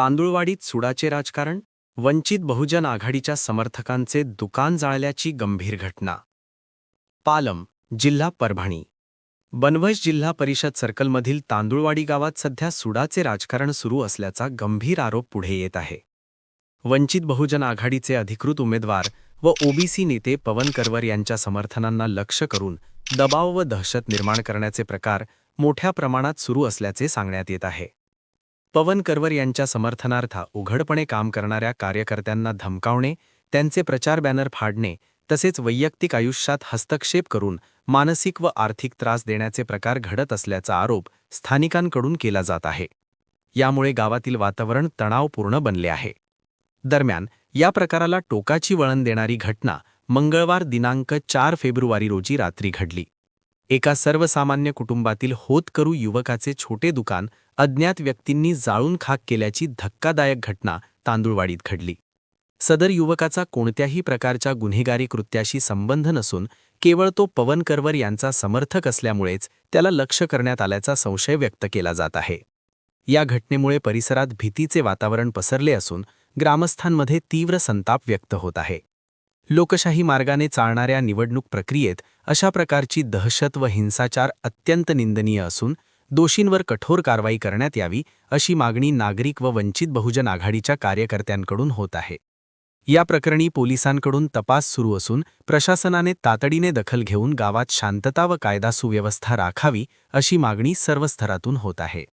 तांदुळवाडीत सुडाचे राजकारण वंचित बहुजन आघाडीच्या समर्थकांचे दुकान जाळल्याची गंभीर घटना. पालम जिल्हा परभणी. बनवश जिल्हा परिषद सर्कलमधील तांदुळवाडी गावात सध्या सुडाचे राजकारण सुरू असल्याचा गंभीर आरोप पुढे येत आहे. वंचित बहुजन आघाडीचे अधिकृत उमेदवार व ओबीसी नेते पवन करवर यांच्या समर्थनांना लक्ष करून दबाव व दहशत निर्माण करण्याचे प्रकार मोठ्या प्रमाणात सुरू असल्याचे सांगण्यात येत आहे. पवन करवर यांच्या समर्थनार्थ उघडपणे काम करणाऱ्या कार्यकर्त्यांना धमकावणे त्यांचे प्रचार बॅनर फाडणे तसेच वैयक्तिक आयुष्यात हस्तक्षेप करून मानसिक व आर्थिक त्रास देण्याचे प्रकार घडत असल्याचा आरोप स्थानिकांकडून केला जात आहे. यामुळे गावातील वातावरण तणावपूर्ण बनले आहे. दरम्यान या प्रकाराला टोकाची वळण देणारी घटना मंगळवार दिनांक चार फेब्रुवारी रोजी रात्री घडली. एका सर्वसामान्य कुटुंबातील होतकरू युवकाचे छोटे दुकान अज्ञात व्यक्तींनी जाळून खाक केल्याची धक्कादायक घटना तांदूळवाडीत घडली. सदर युवकाचा कोणत्याही प्रकारच्या गुन्हेगारी कृत्याशी संबंध नसून केवळ तो पवन करवर यांचा समर्थक असल्यामुळेच त्याला लक्ष करण्यात आल्याचा संशय व्यक्त केला जात आहे. या घटनेमुळे परिसरात भीतीचे वातावरण पसरले असून ग्रामस्थांमध्ये तीव्र संताप व्यक्त होत आहे. लोकशाही मार्गाने चालणाऱ्या निवडणूक प्रक्रियेत अशा प्रकारची दहशत व हिंसाचार अत्यंत निंदनीय असून दोषींवर कठोर कारवाई करण्यात यावी अशी मागणी नागरिक व वंचित बहुजन आघाडीच्या कार्यकर्त्यांकडून होत आहे. या प्रकरणी पोलिसांकडून तपास सुरू असून प्रशासनाने तातडीने दखल घेऊन गावात शांतता व कायदा सुव्यवस्था राखावी अशी मागणी सर्व स्तरातून होत आहे.